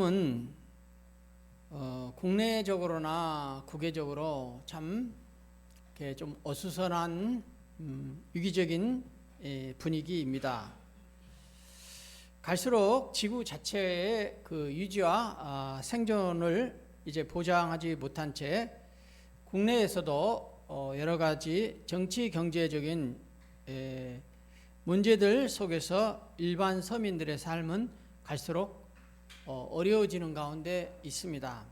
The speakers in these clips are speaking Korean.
은 어, 국내적으로나 국외적으로 참 이렇게 좀 어수선한 음, 위기적인 예, 분위기입니다. 갈수록 지구 자체의 그 유지와 아, 생존을 이제 보장하지 못한 채 국내에서도 어, 여러 가지 정치 경제적인 에, 문제들 속에서 일반 서민들의 삶은 갈수록 어, 어려워지는 가운데 있습니다.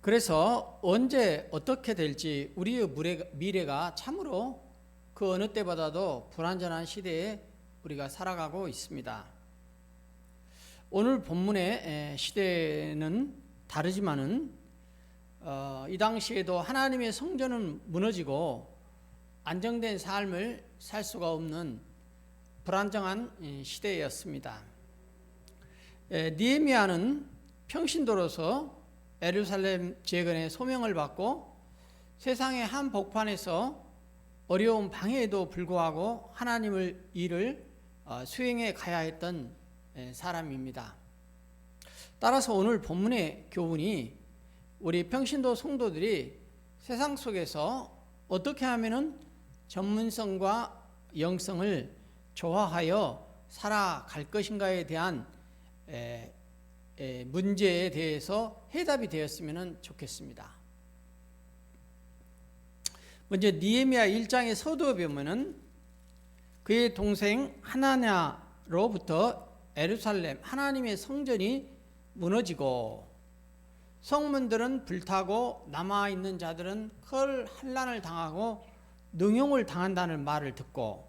그래서 언제 어떻게 될지 우리의 미래가- 참으로 그 어느 때보다도 불안전한 시대에 우리가 살아가고 있습니다. 오늘 본문의 에, 시대는 다르지만은 어, 이 당시에도 하나님의 성전은 무너지고 안정된 삶을 살 수가 없는 불안정한 이, 시대였습니다. 에, 니에미아는 평신도로서 에루살렘 재건의 소명을 받고 세상의 한 복판에서 어려운 방해에도 불구하고 하나님을 일을 어, 수행해 가야 했던 에, 사람입니다. 따라서 오늘 본문의 교훈이 우리 평신도 성도들이 세상 속에서 어떻게 하면은 전문성과 영성을 조화하여 살아갈 것인가에 대한 에, 에, 문제에 대해서 해답이 되었으면 좋겠습니다. 먼저 니에미아 1장의 서두에 보면은 그의 동생 하나냐로부터 에루살렘 하나님의 성전이 무너지고 성문들은 불타고 남아 있는 자들은 큰 환란을 당하고 능용을 당한다는 말을 듣고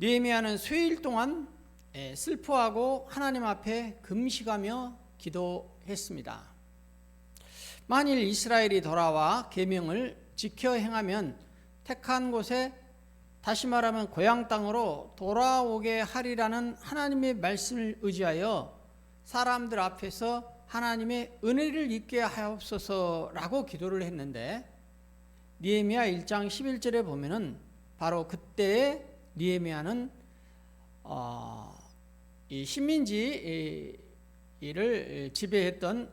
느헤미야는 수일 동안 예, 슬퍼하고 하나님 앞에 금식하며 기도했습니다. 만일 이스라엘이 돌아와 계명을 지켜 행하면 택한 곳에 다시 말하면 고향 땅으로 돌아오게 하리라는 하나님의 말씀을 의지하여 사람들 앞에서 하나님의 은혜를 입게 하옵소서라고 기도를 했는데 니에미야 1장 11절에 보면은 바로 그때에 니에미야는 어, 이 식민지를 지배했던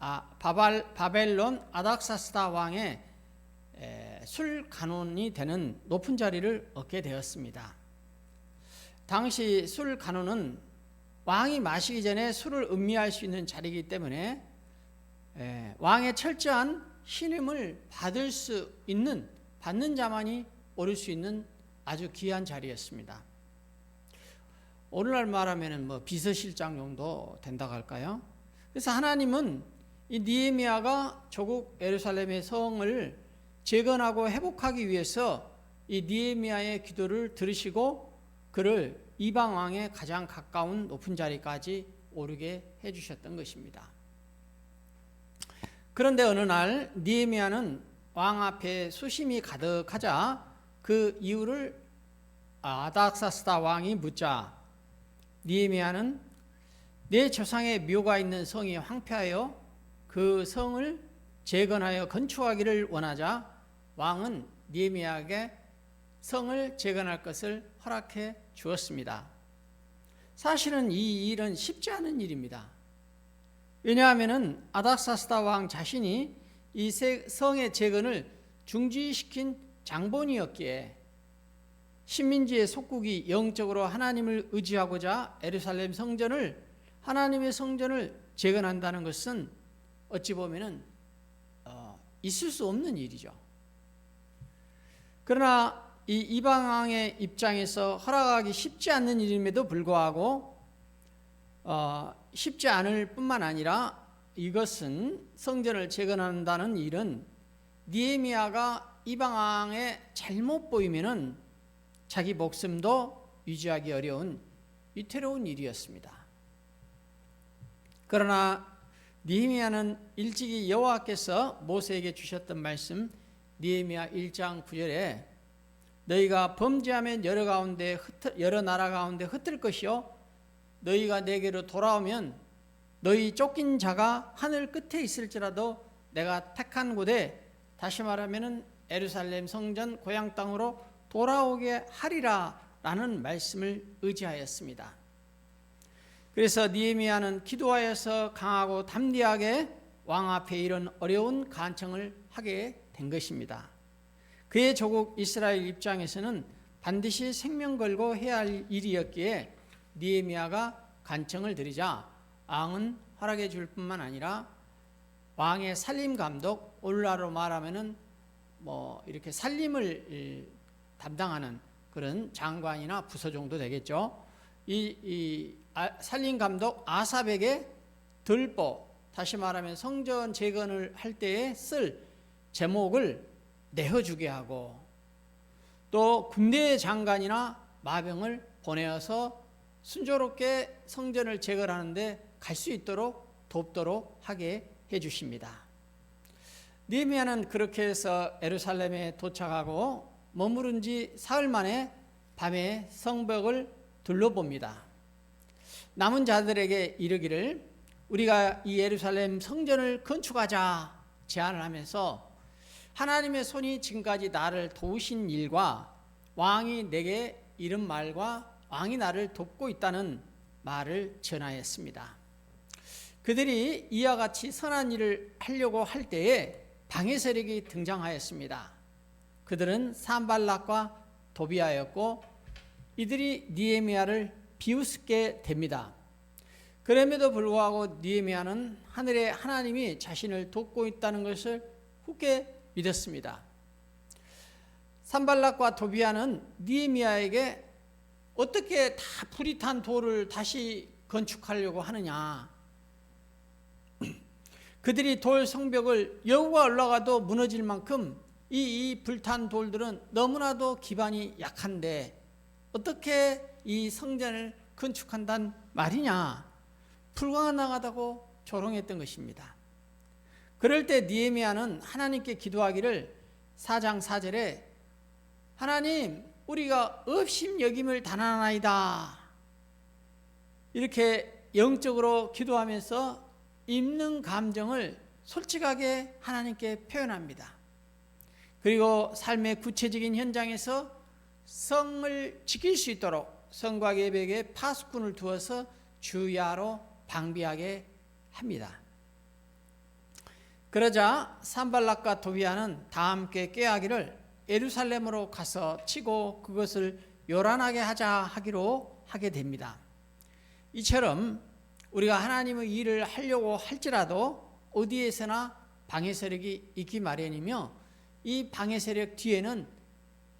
아, 바발, 바벨론 아닥사스다 왕의 에, 술 간원이 되는 높은 자리를 얻게 되었습니다. 당시 술 간원은 왕이 마시기 전에 술을 음미할 수 있는 자리이기 때문에 에, 왕의 철저한 신임을 받을 수 있는 받는 자만이 오를 수 있는 아주 귀한 자리였습니다. 오늘날 말하면은 뭐 비서실장 정도 된다고 할까요? 그래서 하나님은 이 니에미아가 조국 예루살렘의 성을 재건하고 회복하기 위해서 이 니에미아의 기도를 들으시고 그를 이방 왕의 가장 가까운 높은 자리까지 오르게 해 주셨던 것입니다. 그런데 어느 날 니에미아는 왕 앞에 수심이 가득하자 그 이유를 아닥사스다 왕이 묻자 니에미아는 내 조상의 묘가 있는 성이 황폐하여 그 성을 재건하여 건축하기를 원하자 왕은 니에미아에게 성을 재건할 것을 허락해 주었습니다. 사실은 이 일은 쉽지 않은 일입니다. 왜냐하면은 아닥사스다 왕 자신이 이 성의 재건을 중지시킨 장본이었기에 식민지의 속국이 영적으로 하나님을 의지하고자 에루살렘 성전을 하나님의 성전을 재건한다는 것은 어찌 보면은 어, 있을 수 없는 일이죠. 그러나 이 이방 왕의 입장에서 허락하기 쉽지 않는 일임에도 불구하고 어, 쉽지 않을 뿐만 아니라 이것은 성전을 재건한다는 일은 니에미아가 이방 왕의 잘못 보이면은 자기 목숨도 유지하기 어려운 위태로운 일이었습니다. 그러나 니에미아는 일찍이 여호와께서 모세에게 주셨던 말씀 니에미아 1장 9절에 너희가 범죄하면 여러 가운데 흩을, 여러 나라 가운데 흩을 것이요 너희가 내게로 돌아오면 너희 쫓긴 자가 하늘 끝에 있을지라도 내가 택한 곳에 다시 말하면은 에루살렘 성전 고향 땅으로 돌아오게 하리라 라는 말씀을 의지하였습니다. 그래서 니에미아는 기도하여서 강하고 담대하게 왕 앞에 이런 어려운 간청을 하게 된 것입니다. 그의 조국 이스라엘 입장에서는 반드시 생명 걸고 해야 할 일이었기에 니에미아가 간청을 드리자 왕은 허락해 줄 뿐만 아니라 왕의 살림 감독 오늘날로 말하면은 뭐 이렇게 살림을 담당하는 그런 장관이나 부서 정도 되겠죠. 이, 이 아, 살림 감독 아삽에게 들보 다시 말하면 성전 재건을 할 때에 쓸 제목을 내어주게 하고 또 군대 장관이나 마병을 보내어서 순조롭게 성전을 재건하는데 갈 수 있도록 돕도록 하게 해 주십니다. 니에미아는 그렇게 해서 에루살렘에 도착하고 머무른 지 사흘 만에 밤에 성벽을 둘러봅니다. 남은 자들에게 이르기를 우리가 이 예루살렘 성전을 건축하자 제안을 하면서 하나님의 손이 지금까지 나를 도우신 일과 왕이 내게 이른 말과 왕이 나를 돕고 있다는 말을 전하였습니다. 그들이 이와 같이 선한 일을 하려고 할 때에 방해 세력이 등장하였습니다. 그들은 산발락과 도비아였고 이들이 니에미아를 비웃게 됩니다. 그럼에도 불구하고 니에미아는 하늘의 하나님이 자신을 돕고 있다는 것을 굳게 믿었습니다. 산발락과 도비아는 니에미아에게 어떻게 다 불이 탄 돌을 다시 건축하려고 하느냐? 그들이 돌 성벽을 여우가 올라가도 무너질 만큼 이, 이 불탄 돌들은 너무나도 기반이 약한데 어떻게 이 성전을 건축한단 말이냐? 불가능하다고 조롱했던 것입니다. 그럴 때 니에미아는 하나님께 기도하기를 4장 4절에 하나님 우리가 업심 여김을 단하나이다. 이렇게 영적으로 기도하면서 있는 감정을 솔직하게 하나님께 표현합니다. 그리고 삶의 구체적인 현장에서 성을 지킬 수 있도록 성과 예배에 파수꾼을 두어서 주야로 방비하게 합니다. 그러자 산발락과 도비아는 다 함께 깨하기를 예루살렘으로 가서 치고 그것을 요란하게 하자 하기로 하게 됩니다. 이처럼 우리가 하나님의 일을 하려고 할지라도 어디에서나 방해 세력이 있기 마련이며 이 방해 세력 뒤에는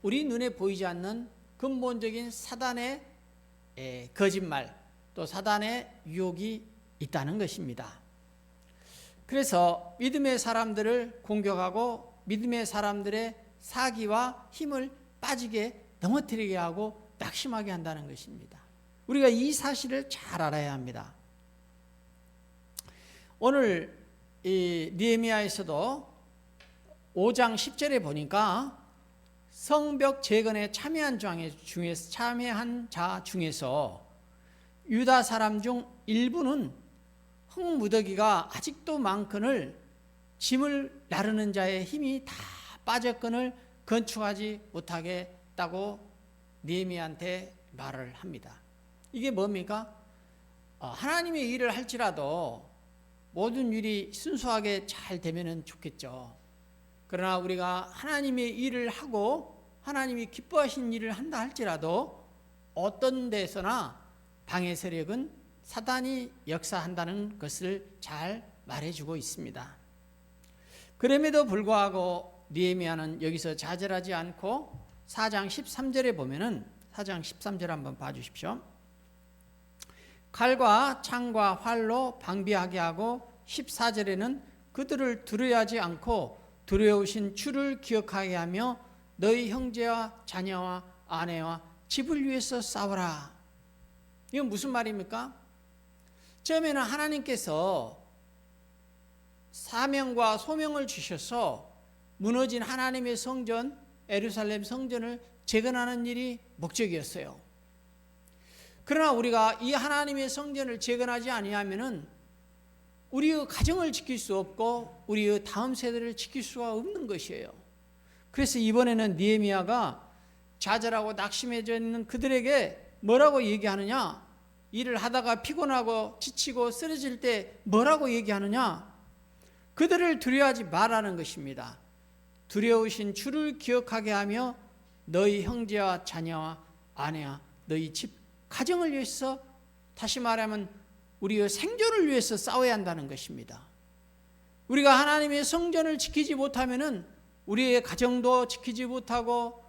우리 눈에 보이지 않는 근본적인 사단의 거짓말 또 사단의 유혹이 있다는 것입니다. 그래서 믿음의 사람들을 공격하고 믿음의 사람들의 사기와 힘을 빠지게 넘어뜨리게 하고 낙심하게 한다는 것입니다. 우리가 이 사실을 잘 알아야 합니다. 오늘 이 니에미아에서도 5장 10절에 보니까 성벽 재건에 참여한 중에서 참여한 자 중에서 유다 사람 중 일부는 흙무더기가 아직도 많거늘 짐을 나르는 자의 힘이 다 빠졌거늘 건축하지 못하겠다고 니에미한테 말을 합니다. 이게 뭡니까? 어, 하나님의 일을 할지라도 모든 일이 순수하게 잘 되면 좋겠죠. 그러나 우리가 하나님의 일을 하고 하나님이 기뻐하신 일을 한다 할지라도 어떤 데서나 방해 세력은 사단이 역사한다는 것을 잘 말해주고 있습니다. 그럼에도 불구하고 니에미아는 여기서 좌절하지 않고 4장 13절에 보면은 4장 13절 한번 봐주십시오. 칼과 창과 활로 방비하게 하고 14절에는 그들을 두려워하지 않고 두려우신 주를 기억하게 하며 너희 형제와 자녀와 아내와 집을 위해서 싸워라. 이건 무슨 말입니까? 처음에는 하나님께서 사명과 소명을 주셔서 무너진 하나님의 성전, 에루살렘 성전을 재건하는 일이 목적이었어요. 그러나 우리가 이 하나님의 성전을 재건하지 아니하면은 우리의 가정을 지킬 수 없고 우리의 다음 세대를 지킬 수가 없는 것이에요. 그래서 이번에는 니에미아가 좌절하고 낙심해져 있는 그들에게 뭐라고 얘기하느냐? 일을 하다가 피곤하고 지치고 쓰러질 때 뭐라고 얘기하느냐? 그들을 두려워하지 말라는 것입니다. 두려우신 주를 기억하게 하며 너희 형제와 자녀와 아내와 너희 집 가정을 위해서 다시 말하면 우리의 생존을 위해서 싸워야 한다는 것입니다. 우리가 하나님의 성전을 지키지 못하면은 우리의 가정도 지키지 못하고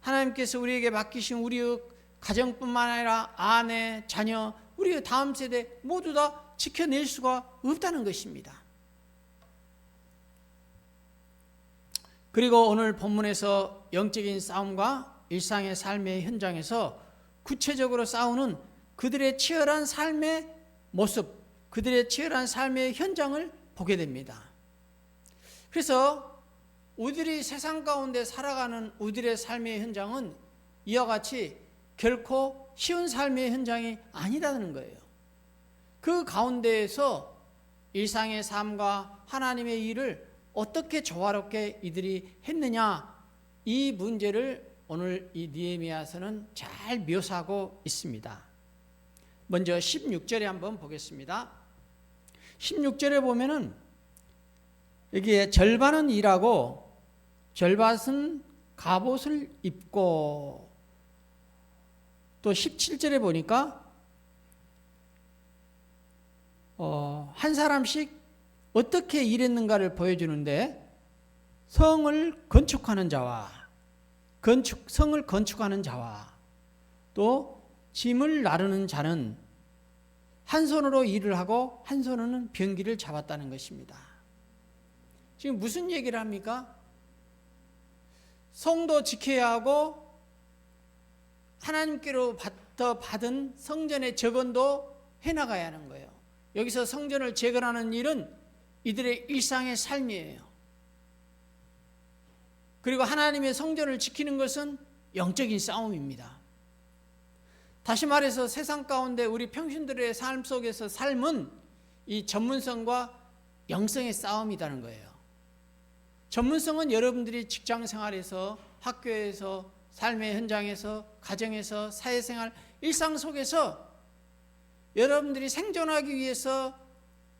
하나님께서 우리에게 맡기신 우리의 가정뿐만 아니라 아내, 자녀, 우리의 다음 세대 모두 다 지켜낼 수가 없다는 것입니다. 그리고 오늘 본문에서 영적인 싸움과 일상의 삶의 현장에서 구체적으로 싸우는 그들의 치열한 삶의 모습, 그들의 치열한 삶의 현장을 보게 됩니다. 그래서 우리들이 세상 가운데 살아가는 우리들의 삶의 현장은 이와 같이 결코 쉬운 삶의 현장이 아니라는 거예요. 그 가운데에서 일상의 삶과 하나님의 일을 어떻게 조화롭게 이들이 했느냐 이 문제를 오늘 이 니에미아서는 잘 묘사하고 있습니다. 먼저 16절에 한번 보겠습니다. 16절에 보면은 여기에 절반은 일하고 절반은 갑옷을 입고 또 17절에 보니까 어, 한 사람씩 어떻게 일했는가를 보여주는데 성을 건축하는 자와 건축 성을 건축하는 자와 또 짐을 나르는 자는 한 손으로 일을 하고 한 손으로는 병기를 잡았다는 것입니다. 지금 무슨 얘기를 합니까? 성도 지켜야 하고 하나님께로 받은 성전의 재건도 해나가야 하는 거예요. 여기서 성전을 재건하는 일은 이들의 일상의 삶이에요. 그리고 하나님의 성전을 지키는 것은 영적인 싸움입니다. 다시 말해서 세상 가운데 우리 평신들의 삶 속에서 삶은 이 전문성과 영성의 싸움이라는 거예요. 전문성은 여러분들이 직장 생활에서 학교에서 삶의 현장에서 가정에서 사회생활 일상 속에서 여러분들이 생존하기 위해서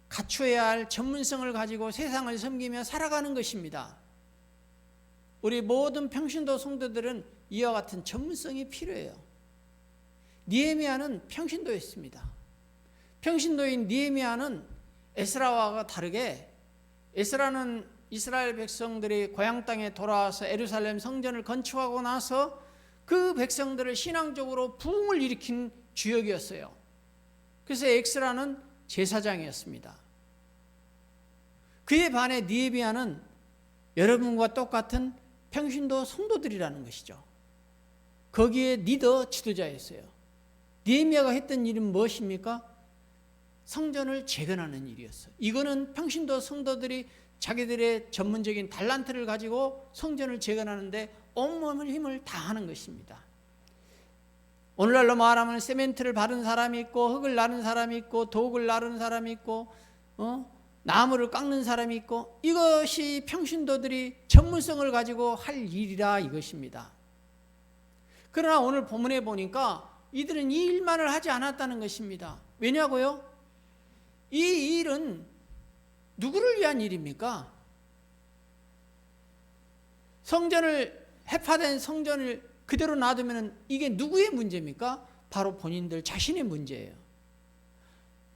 갖추어야 할 전문성을 가지고 세상을 섬기며 살아가는 것입니다. 우리 모든 평신도 성도들은 이와 같은 전문성이 필요해요. 니에미아는 평신도였습니다. 평신도인 니에미아는 에스라와 다르게 에스라는 이스라엘 백성들이 고향 땅에 돌아와서 에루살렘 성전을 건축하고 나서 그 백성들을 신앙적으로 부흥을 일으킨 주역이었어요. 그래서 엑스라는 제사장이었습니다. 그에 반해 니에비아는 여러분과 똑같은 평신도 성도들이라는 것이죠. 거기에 리더 지도자였어요. 니에미아가 했던 일은 무엇입니까? 성전을 재건하는 일이었어요. 이거는 평신도 성도들이 자기들의 전문적인 달란트를 가지고 성전을 재건하는데 온몸을 힘을 다하는 것입니다. 오늘날로 말하면 세멘트를 바른 사람이 있고 흙을 나른 사람이 있고 독을 나른 사람이 있고 어? 나무를 깎는 사람이 있고 이것이 평신도들이 전문성을 가지고 할 일이라 이것입니다. 그러나 오늘 본문에 보니까 이들은 이 일만을 하지 않았다는 것입니다. 왜냐고요? 이 일은 누구를 위한 일입니까? 성전을 해파된 성전을 그대로 놔두면 이게 누구의 문제입니까? 바로 본인들 자신의 문제예요.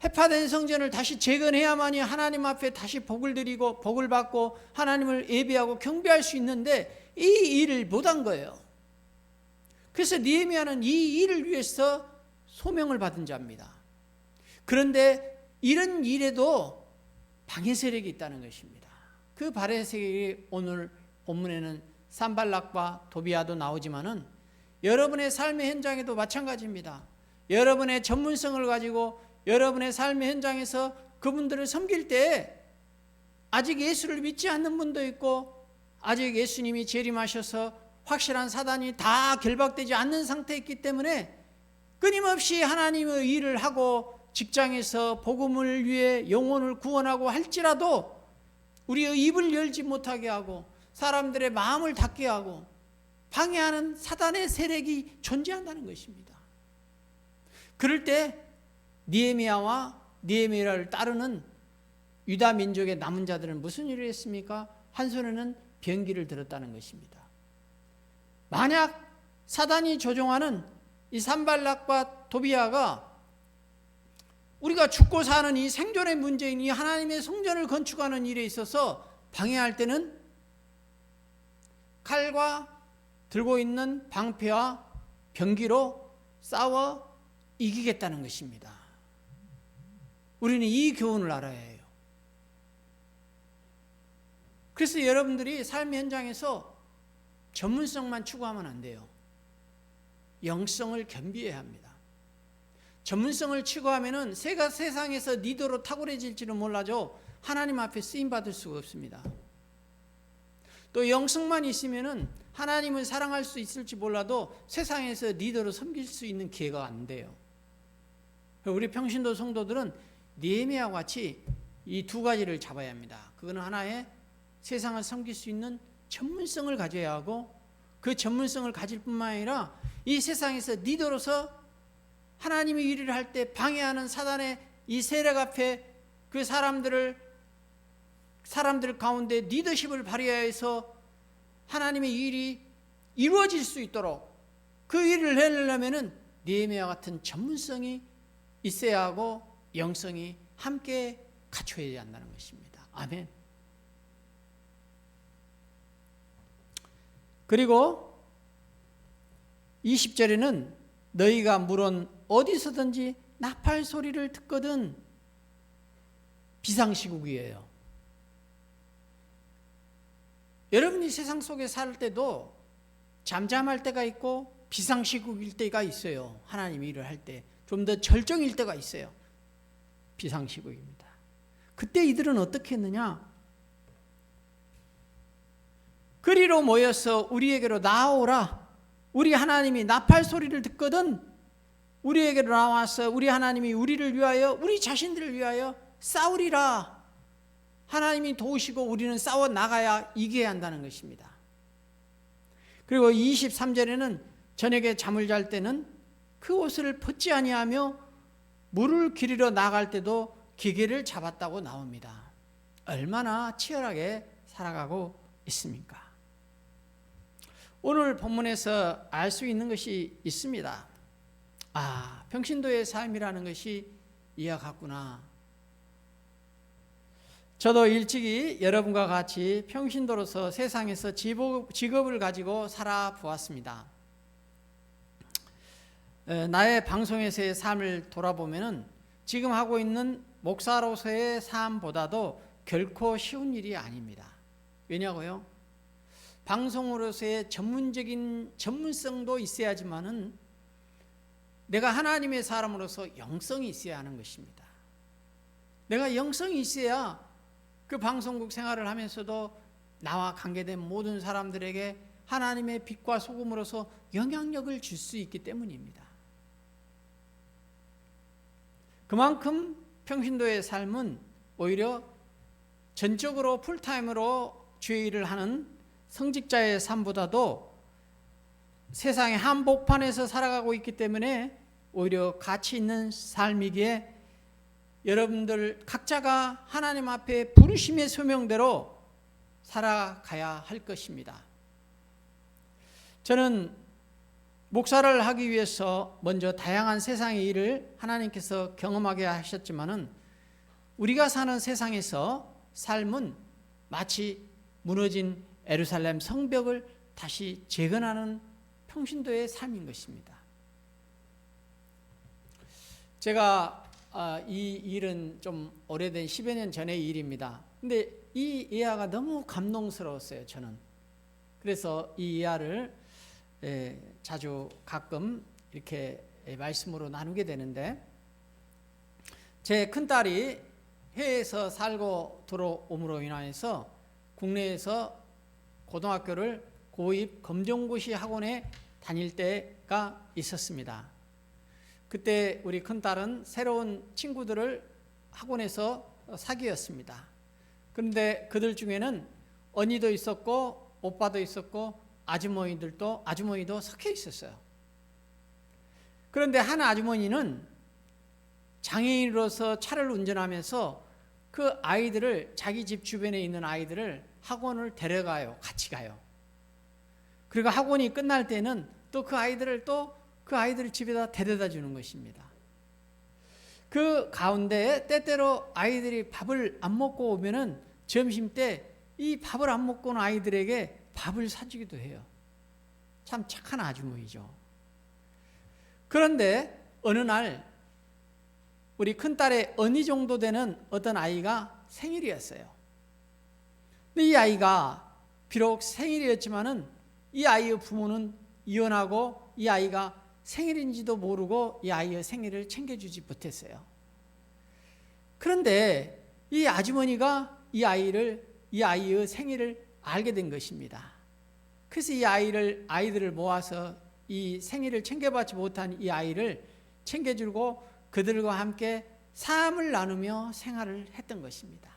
해파된 성전을 다시 재건해야만이 하나님 앞에 다시 복을 드리고 복을 받고 하나님을 예배하고 경배할 수 있는데 이 일을 못한 거예요. 그래서 니에미아는 이 일을 위해서 소명을 받은 자입니다. 그런데 이런 일에도 방해 세력이 있다는 것입니다. 그 방해 세력이 오늘 본문에는 산발락과 도비아도 나오지만은 여러분의 삶의 현장에도 마찬가지입니다. 여러분의 전문성을 가지고 여러분의 삶의 현장에서 그분들을 섬길 때 아직 예수를 믿지 않는 분도 있고 아직 예수님이 재림하셔서 확실한 사단이 다 결박되지 않는 상태에 있기 때문에 끊임없이 하나님의 일을 하고 직장에서 복음을 위해 영혼을 구원하고 할지라도 우리의 입을 열지 못하게 하고 사람들의 마음을 닫게 하고 방해하는 사단의 세력이 존재한다는 것입니다. 그럴 때 니에미아와 니에미아를 따르는 유다 민족의 남은 자들은 무슨 일을 했습니까? 한 손에는 병기를 들었다는 것입니다. 만약 사단이 조종하는 이 산발락과 도비아가 우리가 죽고 사는 이 생존의 문제인 이 하나님의 성전을 건축하는 일에 있어서 방해할 때는 칼과 들고 있는 방패와 병기로 싸워 이기겠다는 것입니다. 우리는 이 교훈을 알아야 해요. 그래서 여러분들이 삶 현장에서 전문성만 추구하면 안 돼요. 영성을 겸비해야 합니다. 전문성을 추구하면은 새가 세상에서 리더로 탁월해질지는 몰라도 하나님 앞에 쓰임 받을 수가 없습니다. 또 영성만 있으면은 하나님을 사랑할 수 있을지 몰라도 세상에서 리더로 섬길 수 있는 기회가 안 돼요. 우리 평신도 성도들은 니에미아와 같이 이 두 가지를 잡아야 합니다. 그거는 하나의 세상을 섬길 수 있는 전문성을 가져야 하고 그 전문성을 가질 뿐만 아니라 이 세상에서 리더로서 하나님의 일을 할 때 방해하는 사단의 이 세력 앞에 그 사람들을 사람들 가운데 리더십을 발휘해서 하나님의 일이 이루어질 수 있도록 그 일을 해내려면은 니에미아 같은 전문성이 있어야 하고 영성이 함께 갖춰야 한다는 것입니다. 아멘. 그리고 20절에는 너희가 물론 어디서든지 나팔 소리를 듣거든 비상시국이에요. 여러분이 세상 속에 살 때도 잠잠할 때가 있고 비상시국일 때가 있어요. 하나님 일을 할 때. 좀 더 절정일 때가 있어요. 비상시국입니다. 그때 이들은 어떻게 했느냐? 그리로 모여서 우리에게로 나오라. 우리 하나님이 나팔 소리를 듣거든 우리에게로 나와서 우리 하나님이 우리를 위하여 우리 자신들을 위하여 싸우리라. 하나님이 도우시고 우리는 싸워 나가야 이겨야 한다는 것입니다. 그리고 23절에는 저녁에 잠을 잘 때는 그 옷을 벗지 아니하며 물을 기르러 나갈 때도 기계를 잡았다고 나옵니다. 얼마나 치열하게 살아가고 있습니까? 오늘 본문에서 알 수 있는 것이 있습니다. 아, 평신도의 삶이라는 것이 이와 같구나. 저도 일찍이 여러분과 같이 평신도로서 세상에서 직업을 가지고 살아보았습니다. 나의 방송에서의 삶을 돌아보면은 지금 하고 있는 목사로서의 삶보다도 결코 쉬운 일이 아닙니다. 왜냐고요? 방송으로서의 전문적인 전문성도 있어야지만은 내가 하나님의 사람으로서 영성이 있어야 하는 것입니다. 내가 영성이 있어야 그 방송국 생활을 하면서도 나와 관계된 모든 사람들에게 하나님의 빛과 소금으로서 영향력을 줄 수 있기 때문입니다. 그만큼 평신도의 삶은 오히려 전적으로 풀타임으로 주의 일을 하는 성직자의 삶보다도 세상의 한복판에서 살아가고 있기 때문에 오히려 가치 있는 삶이기에 여러분들 각자가 하나님 앞에 부르심의 소명대로 살아가야 할 것입니다. 저는 목사를 하기 위해서 먼저 다양한 세상의 일을 하나님께서 경험하게 하셨지만은 우리가 사는 세상에서 삶은 마치 무너진 에루살렘 성벽을 다시 재건하는 평신도의 삶인 것입니다. 제가 아, 이 일은 좀 오래된 10여 년 전의 일입니다. 근데 이 이야가 너무 감동스러웠어요, 저는. 그래서 이 이야를 자주 가끔 이렇게 말씀으로 나누게 되는데 제 큰딸이 해외에서 살고 들어옴으로 인하여서 국내에서 고등학교를 고입 검정고시 학원에 다닐 때가 있었습니다. 그때 우리 큰딸은 새로운 친구들을 학원에서 사귀었습니다. 그런데 그들 중에는 언니도 있었고 오빠도 있었고 아주머니들도 아주머니도 섞여 있었어요. 그런데 한 아주머니는 장애인으로서 차를 운전하면서 그 아이들을 자기 집 주변에 있는 아이들을 학원을 데려가요. 같이 가요. 그리고 학원이 끝날 때는 또 그 아이들을 또 그 아이들을 집에다 데려다 주는 것입니다. 그 가운데 때때로 아이들이 밥을 안 먹고 오면은 점심 때 이 밥을 안 먹고 온 아이들에게 밥을 사주기도 해요. 참 착한 아주머니죠. 그런데 어느 날 우리 큰딸의 언니 정도 되는 어떤 아이가 생일이었어요. 근데 이 아이가 비록 생일이었지만은 이 아이의 부모는 이혼하고 이 아이가 생일인지도 모르고 이 아이의 생일을 챙겨주지 못했어요. 그런데 이 아주머니가 이 아이를 이 아이의 생일을 알게 된 것입니다. 그래서 이 아이를 아이들을 모아서 이 생일을 챙겨받지 못한 이 아이를 챙겨주고 그들과 함께 삶을 나누며 생활을 했던 것입니다.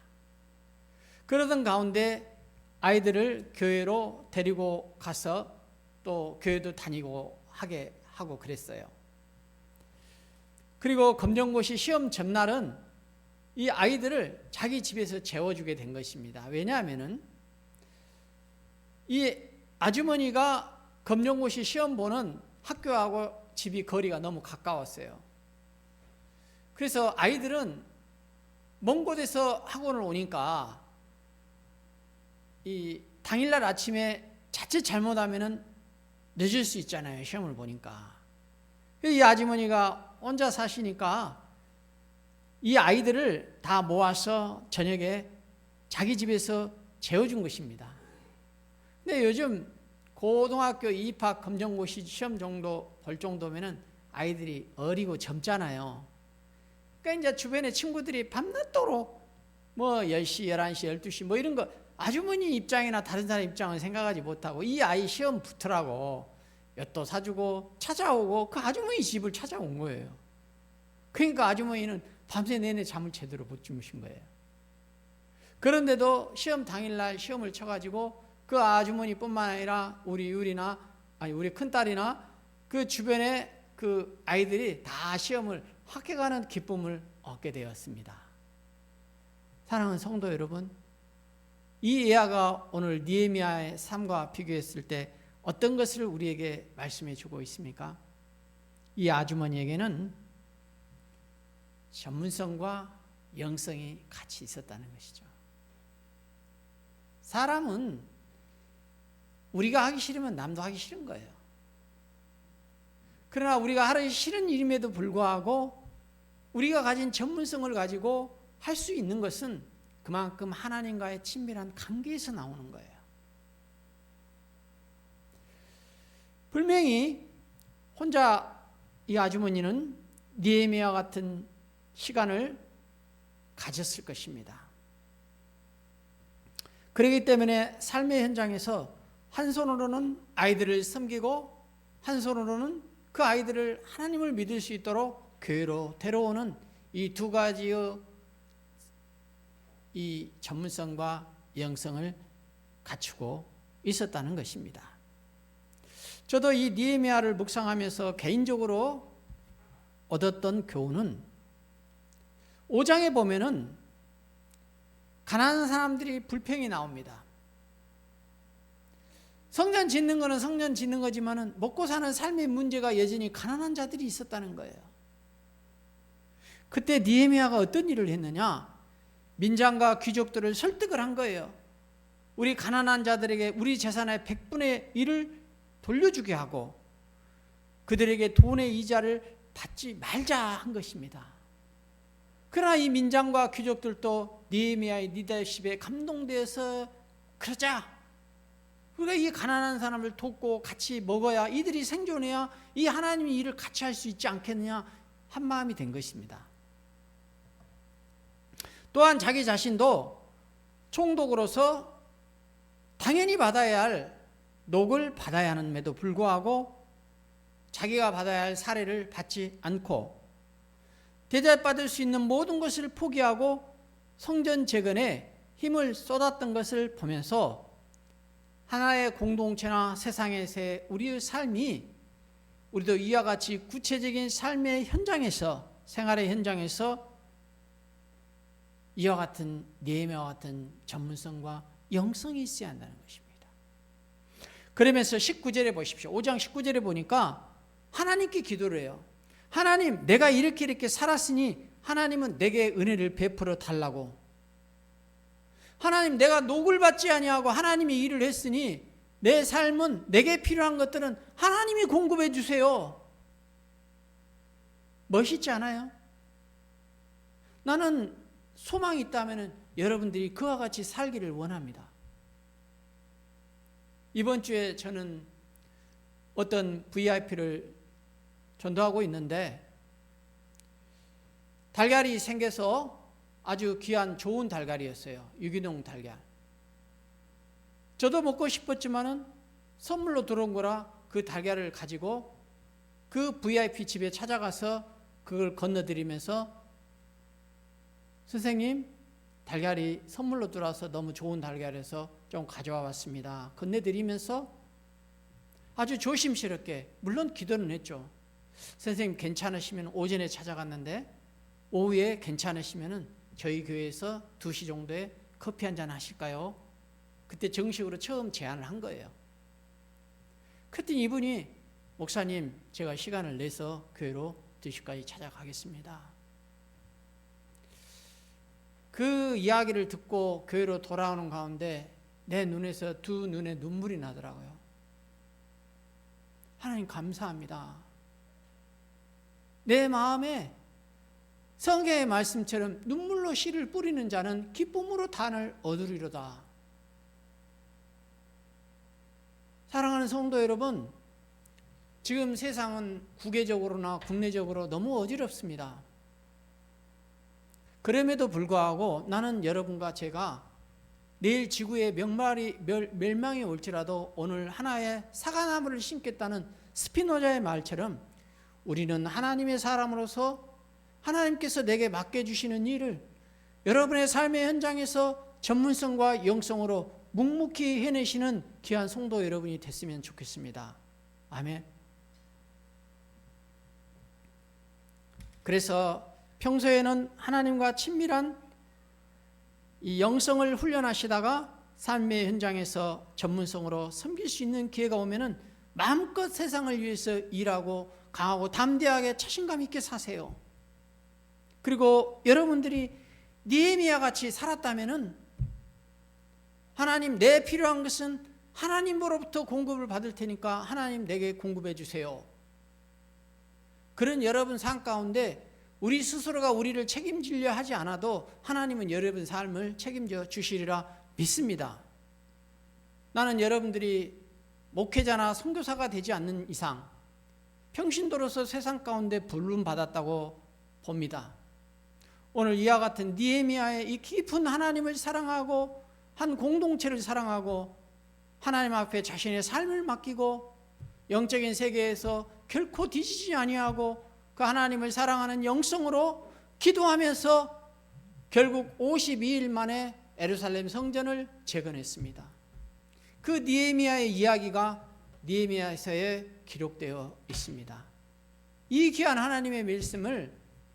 그러던 가운데 아이들을 교회로 데리고 가서 또 교회도 다니고 하게 하고 그랬어요. 그리고 검정고시 시험 전날은 이 아이들을 자기 집에서 재워주게 된 것입니다. 왜냐하면은 이 아주머니가 검정고시 시험 보는 학교하고 집이 거리가 너무 가까웠어요. 그래서 아이들은 먼 곳에서 학원을 오니까 이 당일날 아침에 자칫 잘못하면은 늦을 수 있잖아요. 시험을 보니까. 이 아주머니가 혼자 사시니까 이 아이들을 다 모아서 저녁에 자기 집에서 재워준 것입니다. 근데 요즘 고등학교 입학 검정고시 시험 정도 볼 정도면은 아이들이 어리고 젊잖아요. 그러니까 이제 주변에 친구들이 밤늦도록 뭐 10시, 11시, 12시 뭐 이런 거 아주머니 입장이나 다른 사람 입장은 생각하지 못하고 이 아이 시험 붙으라고 엿도 사주고 찾아오고 그 아주머니 집을 찾아온 거예요. 그러니까 아주머니는 밤새 내내 잠을 제대로 못 주무신 거예요. 그런데도 시험 당일날 시험을 쳐가지고 그 아주머니뿐만 아니라 우리 유리나 아니 우리 큰 딸이나 그 주변에 그 아이들이 다 시험을 합격하는 기쁨을 얻게 되었습니다. 사랑하는 성도 여러분, 이 예화가 오늘 니에미아의 삶과 비교했을 때 어떤 것을 우리에게 말씀해 주고 있습니까? 이 아주머니에게는 전문성과 영성이 같이 있었다는 것이죠. 사람은 우리가 하기 싫으면 남도 하기 싫은 거예요. 그러나 우리가 하기 싫은 일임에도 불구하고 우리가 가진 전문성을 가지고 할 수 있는 것은 그만큼 하나님과의 친밀한 관계에서 나오는 거예요. 분명히 혼자 이 아주머니는 니에미아 같은 시간을 가졌을 것입니다. 그렇기 때문에 삶의 현장에서 한 손으로는 아이들을 섬기고 한 손으로는 그 아이들을 하나님을 믿을 수 있도록 교회로 데려오는 이 두 가지의 이 전문성과 영성을 갖추고 있었다는 것입니다. 저도 이 니에미아를 묵상하면서 개인적으로 얻었던 교훈은 5장에 보면은 가난한 사람들이 불평이 나옵니다. 성전 짓는 거는 성전 짓는 거지만은 먹고 사는 삶의 문제가 여전히 가난한 자들이 있었다는 거예요. 그때 니에미아가 어떤 일을 했느냐? 민장과 귀족들을 설득을 한 거예요. 우리 가난한 자들에게 우리 재산의 100분의 1을 돌려주게 하고 그들에게 돈의 이자를 받지 말자 한 것입니다. 그러나 이 민장과 귀족들도 니에미아의 리더십에 감동되어서 그러자 우리가 이 가난한 사람을 돕고 같이 먹어야 이들이 생존해야 이 하나님의 일을 같이 할 수 있지 않겠느냐 한 마음이 된 것입니다. 또한 자기 자신도 총독으로서 당연히 받아야 할 녹을 받아야 하는데도 불구하고 자기가 받아야 할 사례를 받지 않고 대접받을 수 있는 모든 것을 포기하고 성전 재건에 힘을 쏟았던 것을 보면서 하나의 공동체나 세상에서의 우리의 삶이 우리도 이와 같이 구체적인 삶의 현장에서 생활의 현장에서 이와 같은 니에미와 같은 전문성과 영성이 있어야 한다는 것입니다. 그러면서 19절에 보십시오. 5장 19절에 보니까 하나님께 기도를 해요. 하나님, 내가 이렇게 이렇게 살았으니 하나님은 내게 은혜를 베풀어 달라고. 하나님, 내가 녹을 받지 아니하고 하나님이 일을 했으니 내 삶은 내게 필요한 것들은 하나님이 공급해 주세요. 멋있지 않아요? 나는 소망이 있다면 여러분들이 그와 같이 살기를 원합니다. 이번 주에 저는 어떤 VIP를 전도하고 있는데 달걀이 생겨서 아주 귀한 좋은 달걀이었어요. 유기농 달걀. 저도 먹고 싶었지만은 선물로 들어온 거라 그 달걀을 가지고 그 VIP 집에 찾아가서 그걸 건너드리면서 선생님 달걀이 선물로 들어와서 너무 좋은 달걀에서 좀 가져와 봤습니다. 건네드리면서 아주 조심스럽게 물론 기도는 했죠. 선생님 괜찮으시면 오전에 찾아갔는데 오후에 괜찮으시면은 저희 교회에서 2시 정도에 커피 한 잔 하실까요? 그때 정식으로 처음 제안을 한 거예요. 그랬더니 이분이 목사님 제가 시간을 내서 교회로 2시까지 찾아가겠습니다. 그 이야기를 듣고 교회로 돌아오는 가운데 내 눈에서 두 눈에 눈물이 나더라고요. 하나님 감사합니다. 내 마음에 성경의 말씀처럼 눈물로 씨를 뿌리는 자는 기쁨으로 단을 얻으리로다. 사랑하는 성도 여러분, 지금 세상은 국외적으로나 국내적으로 너무 어지럽습니다. 그럼에도 불구하고 나는 여러분과 제가 내일 지구에 명말이 멸, 멸망이 올지라도 오늘 하나의 사과나무를 심겠다는 스피노자의 말처럼 우리는 하나님의 사람으로서 하나님께서 내게 맡겨주시는 일을 여러분의 삶의 현장에서 전문성과 영성으로 묵묵히 해내시는 귀한 성도 여러분이 됐으면 좋겠습니다. 아멘. 그래서 평소에는 하나님과 친밀한 이 영성을 훈련하시다가 삶의 현장에서 전문성으로 섬길 수 있는 기회가 오면은 마음껏 세상을 위해서 일하고 강하고 담대하게 자신감 있게 사세요. 그리고 여러분들이 니에미아 같이 살았다면은 하나님 내 필요한 것은 하나님으로부터 공급을 받을 테니까 하나님 내게 공급해 주세요. 그런 여러분 삶 가운데 우리 스스로가 우리를 책임지려 하지 않아도 하나님은 여러분 삶을 책임져 주시리라 믿습니다. 나는 여러분들이 목회자나 선교사가 되지 않는 이상 평신도로서 세상 가운데 부름 받았다고 봅니다. 오늘 이와 같은 니에미아의 이 깊은 하나님을 사랑하고 한 공동체를 사랑하고 하나님 앞에 자신의 삶을 맡기고 영적인 세계에서 결코 뒤지지 아니하고 그 하나님을 사랑하는 영성으로 기도하면서 결국 52일 만에 에루살렘 성전을 재건했습니다. 그 니에미아의 이야기가 니에미아서에 기록되어 있습니다. 이 귀한 하나님의 말씀을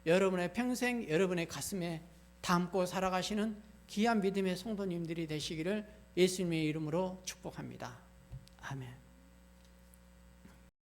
여러분의 평생 여러분의 가슴에 담고 살아가시는 귀한 믿음의 성도님들이 되시기를 예수님의 이름으로 축복합니다. 아멘.